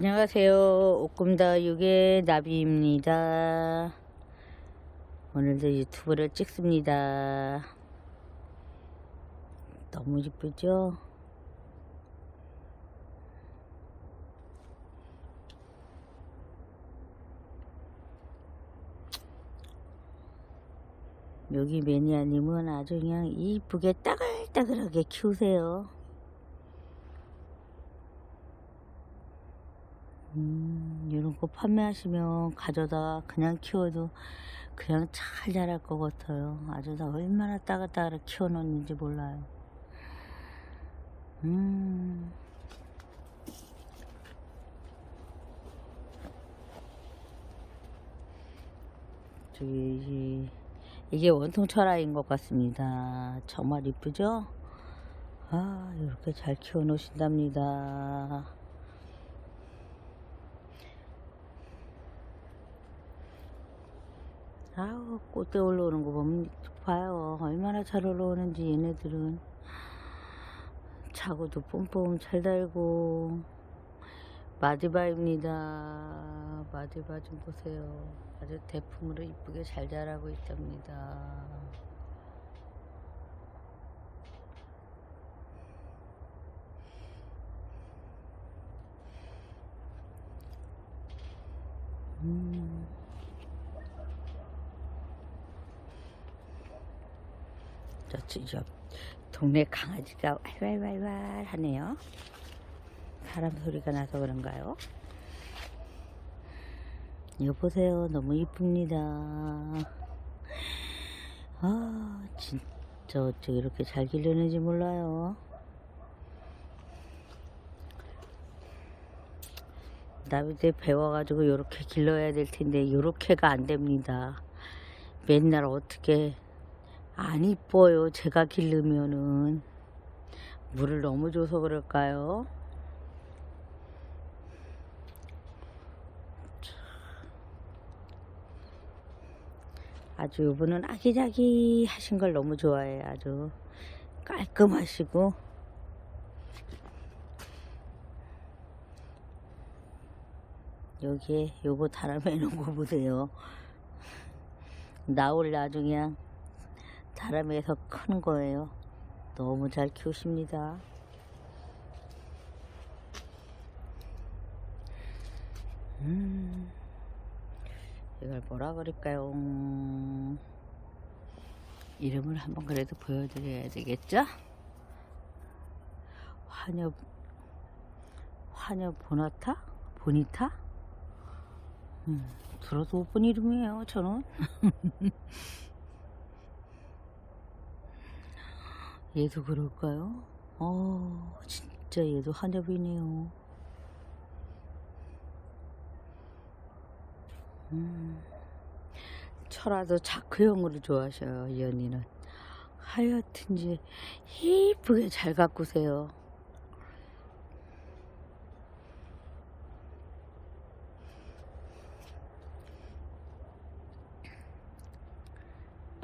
안녕하세요. 옥금다육의 나비입니다. 오늘도 유튜브를 찍습니다. 너무 이쁘죠? 여기 매니아님은 아주 그냥 이쁘게 따글따글하게 키우세요. 거 판매하시면 가져다 그냥 키워도 그냥 잘 자랄 것 같아요. 아주 다 얼마나 따글따글 키워놓는지 몰라요. 음. 저기, 이- 이게 원통 철화인 것 같습니다. 정말 이쁘죠? 아, 이렇게 잘 키워 놓으신답니다. 아우 꽃대 올라오는 거 보면 봐요. 얼마나 잘 올라오는지 얘네들은. 차고도 뿜뿜 잘 달고. 마디바입니다. 마디바 좀 보세요. 아주 대품으로 이쁘게 잘 자라고 있답니다. 음. 저, 저, 저 동네 강아지가 왈왈왈왈 하네요. 사람 소리가 나서 그런가요? 이거 보세요. 너무 이쁩니다. 아, 진짜 어떻게 이렇게 잘 기르는지 몰라요. 나비들 배워가지고 이렇게 길러야 될 텐데 이렇게가 안 됩니다. 맨날 어떻게 안 이뻐요. 제가 기르면은 물을 너무 줘서 그럴까요? 아주 이분은 아기자기 하신 걸 너무 좋아해요. 아주 깔끔하시고 여기에 요거 달아매 놓은 거 보세요. 나올 나중에 그냥 다람에서 크는 거예요. 너무 잘 키우십니다. 음, 이걸 뭐라 그럴까요? 음, 이름을 한번 그래도 보여드려야 되겠죠? 환엽, 환엽 보나타? 보니타? 음, 들어도 못 본 이름이에요, 저는. 얘도 그럴까요? 어, 진짜 얘도 한엽이네요. 음, 철화도 자크형으로 좋아하셔요, 이 언니는. 하여튼지 이쁘게 잘 가꾸세요.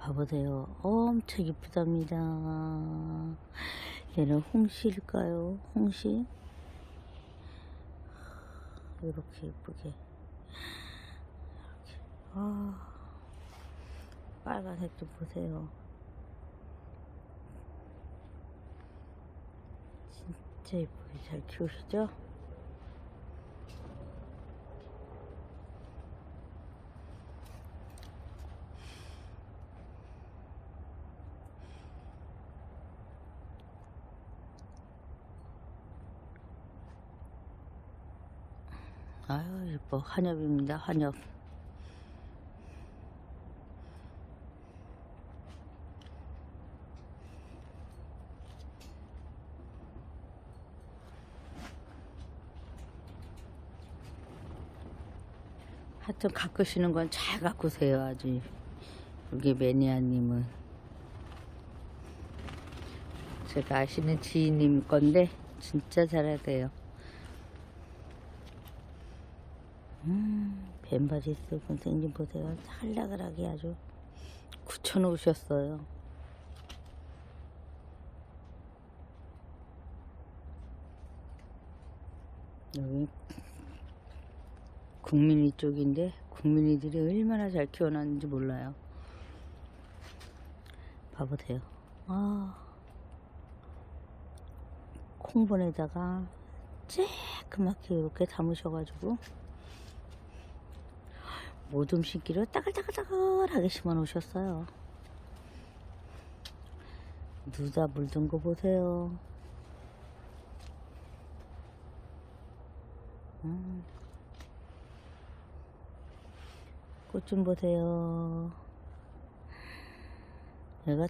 봐보세요. 엄청 이쁘답니다. 얘는 홍시일까요? 홍시? 이렇게 이쁘게. 이렇게. 아, 빨간색 좀 보세요. 진짜 이쁘게 잘 키우시죠? 아유, 이뻐. 한엽입니다. 한엽. 하여튼 가꾸시는 건 잘 가꾸세요. 아주. 여기 매니아님은. 제가 아시는 지인님 건데, 진짜 잘하세요. 음, 뱀바지 쓰고 생긴 보세요. 살라그하게 아주 굳혀놓으셨어요. 여기 국민이 쪽인데 국민이들이 얼마나 잘 키워놨는지 몰라요. 봐보세요. 아, 콩분에다가 쬐끄맣게 이렇게 담으셔가지고 모둠 심기를 따글따글따글하게 심어 놓으셨어요. 누다 물든 거 보세요. 음. 꽃좀 보세요. 내가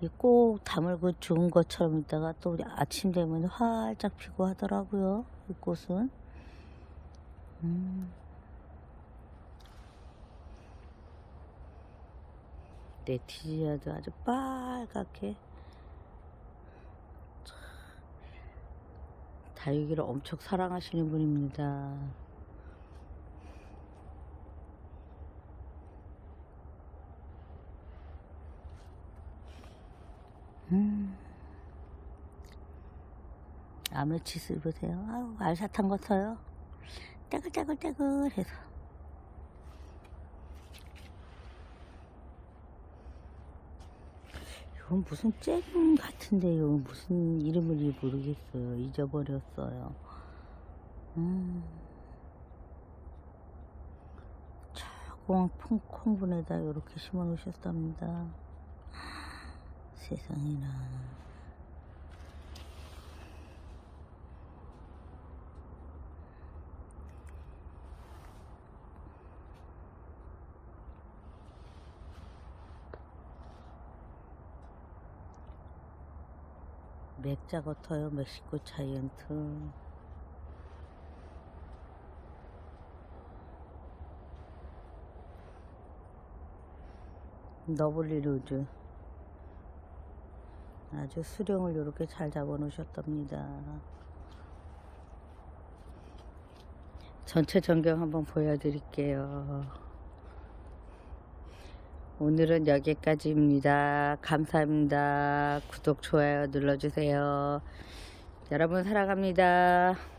이꼭 다물고 죽은 것처럼 있다가 또 우리 아침 되면 활짝 피고 하더라고요. 이 꽃은. 음. 네티지아도 아주 빨갛게 참, 다육이를 엄청 사랑하시는 분입니다. 음. 아메치스 보세요. 아우, 알사탕 같아요. 떼글떼글떼글해서. 이건 무슨 잼 같은데요. 무슨 이름을 모르겠어요. 잊어버렸어요. 음. 차고왕 콩콩분에다 이렇게 심어 놓으셨답니다. 세상에나. 맥자 같아요. 멕시코 자이언트. 너블리 루즈. 아주 수령을 이렇게 잘 잡아 놓으셨답니다. 전체 전경 한번 보여드릴게요. 오늘은 여기까지입니다. 감사합니다. 구독, 좋아요 눌러주세요. 여러분 사랑합니다.